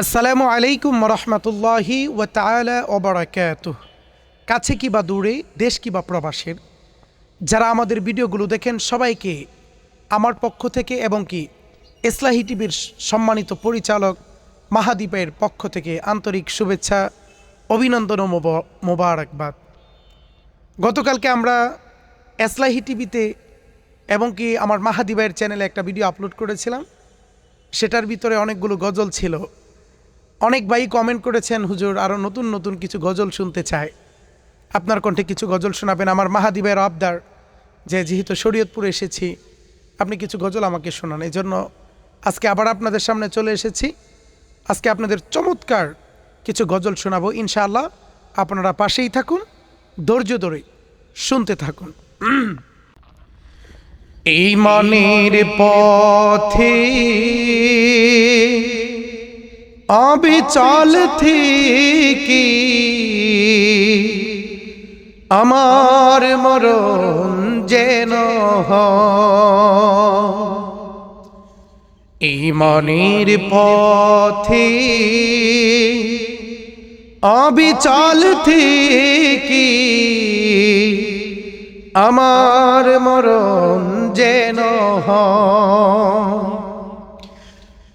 আসসালামু আলাইকুম রহমতুল্লাহি ও তালা ওবরাকাত কাছে কি বা দূরে, দেশ কি বা প্রবাসের? যারা আমাদের ভিডিওগুলো দেখেন সবাইকে আমার পক্ষ থেকে এবং কি ইসলাহি টিভির সম্মানিত পরিচালক মাহাদীপের পক্ষ থেকে আন্তরিক শুভেচ্ছা, অভিনন্দন ও মোবারকবাদ। গতকালকে আমরা এসলাহি টিভিতে এবং কি আমার মাহাদীপের চ্যানেলে একটা ভিডিও আপলোড করেছিলাম। সেটার ভিতরে অনেকগুলো গজল ছিল। অনেক ভাই কমেন্ট করেছেন, হুজুর আরও নতুন নতুন কিছু গজল শুনতে চায় আপনার কণ্ঠে কিছু গজল শোনাবেন আমার মাহাদিবের আবদার, যে যেহেতু শরীয়তপুরে এসেছি, আপনি কিছু গজল আমাকে শোনান। এই জন্য আজকে আবার আপনাদের সামনে চলে এসেছি। আজকে আপনাদের চমৎকার কিছু গজল শোনাবো ইনশাআল্লাহ। আপনারা পাশেই থাকুন, ধৈর্য ধরে শুনতে থাকুন। এই মনের পথে অবিচল থেকে আমার মরণ যেন হয়। এই মনের পথে অবিচল থেকে আমার মরণ যেন হয়।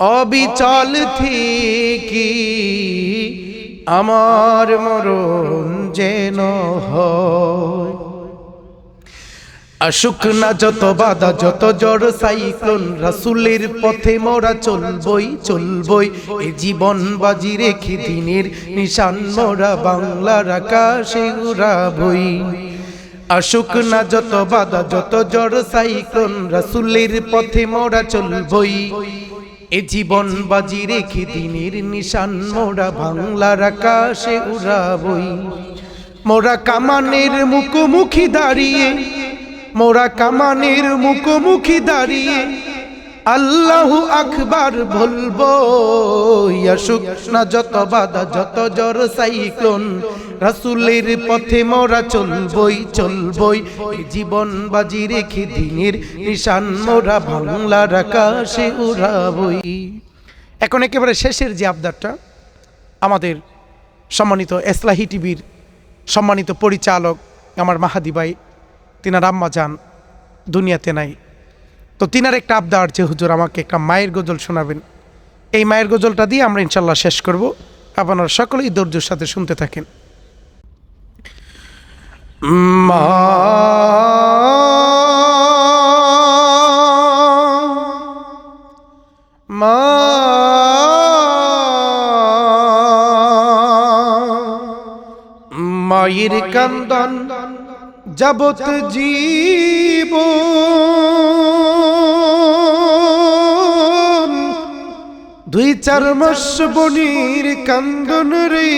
অবিচল থেকে আমার মরণ যেন হয়। না যত বাধা, যত জড় সাইক্লোন, রাসুলের পথে মোরা চলবই চলবই। এ জীবন বাজি রেখে দিনের নিশান মোরা বাংলার আকাশে উড়াবই। আসুক না যত বাধা, যত জড় সাইক্লোন, রাসুলের পথে মোরা চলবই। এ জীবন বাজি রেখে দিনের নিশান, মোরা বাংলার আকাশে উড়াবই। মোরা কামানের মুখোমুখি দাঁড়িয়ে, মোরা কামানের মুখোমুখি দাঁড়িয়ে। আল্লাহু আকবার বলব আসুক না যত বাধা, যত জ্বর সাইক্লোন। রাসুলের পথে মোরা চলবই চলবই। জীবন বাজি রেখে দিনের নিশান মোরা বাংলার আকাশে উড়াবই। এখন একেবারে শেষের যে আবদারটা, আমাদের সম্মানিত এসলাহি টিভির সম্মানিত পরিচালক আমার মাহাদি ভাই, তিনার যান দুনিয়াতে নাই। তো তিনার একটা আবদার যে, হুজুর, আমাকে একটা মায়ের গজল শোনাবেন। এই মায়ের গজলটা দিয়ে আমরা ইনশাল্লাহ শেষ করব। আপনারা সকলেই ধৈর্যের সাথে শুনতে থাকেন। মা মা মায়ের কান্দন যাবত জীব চার মাস বনির কান্দন রে।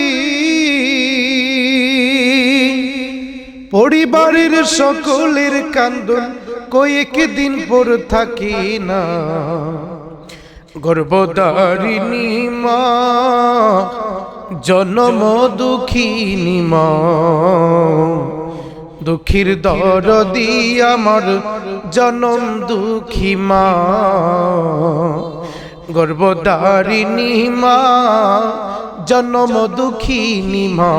পরিবারের সকলের কান্দন কয়েক দিন পর থাকি না। গর্ভদারিণী মা, জন্ম দুঃখিনী মা। দুঃখীর দরদি আমার জনম দুঃখী মা। গর্ভদারিণী মা, জন্ম দুঃখিনী মা।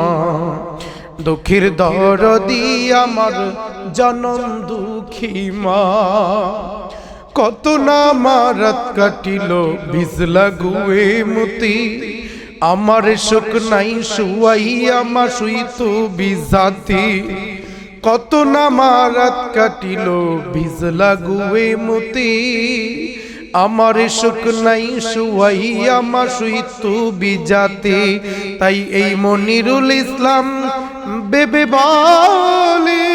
দুঃখীর দরদি আমার জনম দুঃখী মা। কত না মারাত কাটিল বিজলা গুয়ে মতি। আমার সুখ নাই শুয়াই আমার শুইত বিজাতি কত না মারাত কাটিল বিজলা গুয়ে মতি। আমার সুখ নাই শুয়াই আমার শুইত বিজাতি। তাই এই মনিরুল ইসলাম বেবে বলে।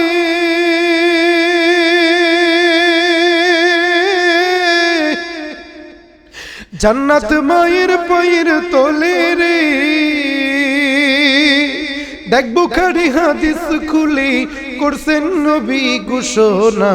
জান্নাত মায়ের পায়ের তলে রে। দেখ বুখারি হাদিস খুলে করছেন নবী ঘোষণা।